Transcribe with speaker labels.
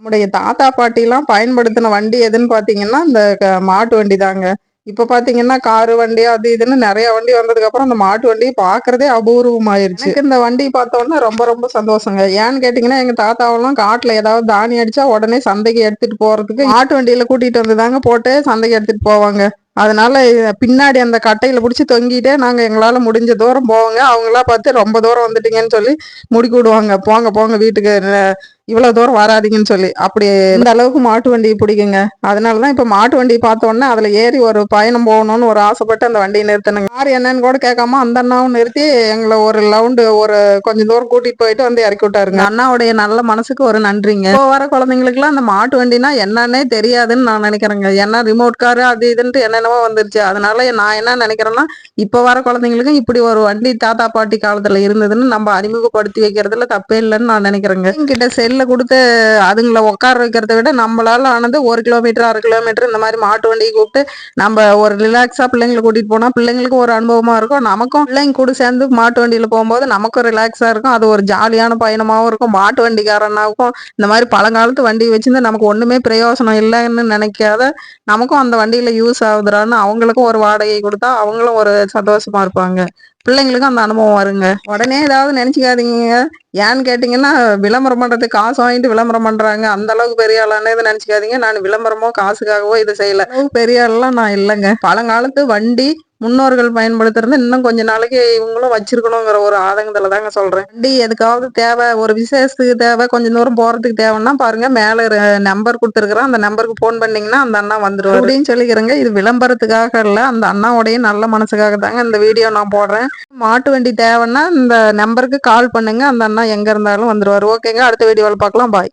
Speaker 1: நம்முடைய தாத்தா பாட்டிலாம் பயன்படுத்தின வண்டி எதுன்னு பார்த்தீங்கன்னா இந்த க- மாட்டு வண்டி தாங்க இப்போ பார்த்தீங்கன்னா காரு வண்டி அது இதுன்னு நிறைய வண்டி வந்ததுக்கு அப்புறம் அந்த மாட்டு வண்டி பார்க்குறதே அபூர்வமாயிருச்சு. இந்த வண்டி பார்த்தோன்னா ரொம்ப ரொம்ப சந்தோஷங்க. ஏன்னு கேட்டிங்கன்னா எங்கள் தாத்தாவெல்லாம் காட்டில் ஏதாவது தானி அடிச்சா உடனே சந்தைக்கு எடுத்துட்டு போறதுக்கு மாட்டு வண்டியில் கூட்டிகிட்டு வந்து தாங்க போட்டு சந்தைக்கு எடுத்துட்டு போவாங்க. அதனால பின்னாடி அந்த கட்டையில பிடிச்சி தொங்கிட்டே நாங்க எங்களால முடிஞ்ச தூரம் போவோங்க. அவங்களா பார்த்து ரொம்ப தூரம் வந்துட்டீங்கன்னு சொல்லி முடிக்கி விடுவாங்க போங்க போங்க வீட்டுக்கு இவ்வளவு தூரம் வராதீங்கன்னு சொல்லி. அப்படி இந்த அளவுக்கு மாட்டு வண்டி பிடிக்குங்க. அதனாலதான் இப்ப மாட்டு வண்டி பார்த்த உடனே அதுல ஏறி ஒரு பயணம் போகணும்னு ஒரு ஆசைப்பட்டு அந்த வண்டியை நிறுத்தினுங்க. யார் என்னன்னு கூட கேட்காம அந்த அண்ணாவும் நிறுத்தி எங்களை ஒரு ரவுண்டு ஒரு கொஞ்சம் தூரம் கூட்டிட்டு போயிட்டு வந்து இறக்கி விட்டாருங்க. அண்ணாவுடைய நல்ல மனசுக்கு ஒரு நன்றிங்க. இப்போ வர குழந்தைங்களுக்குலாம் அந்த மாட்டு வண்டினா என்னன்னே தெரியாதுன்னு நான் நினைக்கிறேங்க. ஏன்னா ரிமோட் காரு அது இதுன்ட்டு என்னென்னவோ வந்துருச்சு. அதனால நான் என்ன நினைக்கிறேன்னா இப்ப வர குழந்தைங்களுக்கும் இப்படி ஒரு வண்டி தாத்தா பாட்டி காலத்துல இருந்ததுன்னு நம்ம அறிமுகப்படுத்தி வைக்கிறதுல தப்பே இல்லைன்னு நான் நினைக்கிறேங்க. கிட்ட செல்ல கொடுத்து அதுங்களை உட்கார வைக்கிறத விட நம்மளால ஆனது ஒரு கிலோமீட்டர் அரை கிலோமீட்டர் இந்த மாதிரி மாட்டு வண்டியை கூப்பிட்டு நம்ம ஒரு ரிலாக்ஸா பிள்ளைங்களை கூட்டிட்டு போனா பிள்ளைங்களுக்கும் ஒரு அனுபவமா இருக்கும். நமக்கும் பிள்ளைங்க கூட சேர்ந்து மாட்டு வண்டியில போகும்போது நமக்கும் ரிலாக்ஸா இருக்கும். அது ஒரு ஜாலியான பயணமாகவும் இருக்கும். மாட்டு வண்டிக்காரனாகவும் இந்த மாதிரி பழங்காலத்து வண்டி வச்சிருந்து நமக்கு ஒண்ணுமே பிரயோசனம் இல்லைன்னு நினைக்காத நமக்கும் அந்த வண்டியில யூஸ் ஆகுதுறான்னு அவங்களுக்கும் ஒரு வாடகை கொடுத்தா அவங்களும் ஒரு சந்தோஷமா இருப்பாங்க. பிள்ளைங்களுக்கும் அந்த அனுபவம் வருங்க. உடனே ஏதாவது நினைச்சுக்காதீங்க. ஏன்னு கேட்டீங்கன்னா விளம்பரம் பண்றதுக்கு காசு வாங்கிட்டு விளம்பரம் பண்றாங்க. அந்த அளவுக்கு பெரிய ஆளானே இதை நினைச்சுக்காதீங்க. நான் விளம்பரமோ காசுக்காகவோ இதை செய்யல. பெரிய ஆள்லாம் நான் இல்லைங்க. பழங்காலத்து வண்டி முன்னோர்கள் பயன்படுத்துறது இன்னும் கொஞ்ச நாளைக்கு இவங்களும் வச்சிருக்கணுங்கிற ஒரு ஆதங்கத்துல தாங்க சொல்றேன். வண்டி எதுக்காவது தேவை ஒரு விசேஷத்துக்கு தேவை கொஞ்சம் தூரம் போறதுக்கு தேவைன்னா பாருங்க மேல நம்பர் கொடுத்துருக்குறேன் அந்த நம்பருக்கு ஃபோன் பண்ணீங்கன்னா அந்த அண்ணா வந்துருவாரு. அப்படின்னு சொல்லிக்கிறேங்க. இது விளம்பரத்துக்காக இல்ல அந்த அண்ணாவுடைய நல்ல மனசுக்காக தாங்க இந்த வீடியோ நான் போடுறேன். மாட்டு வண்டி தேவைன்னா இந்த நம்பருக்கு கால் பண்ணுங்க அந்த அண்ணா எங்க இருந்தாலும் வந்துருவாரு. ஓகேங்க அடுத்த வீடியோவில் பார்க்கலாம். பாய்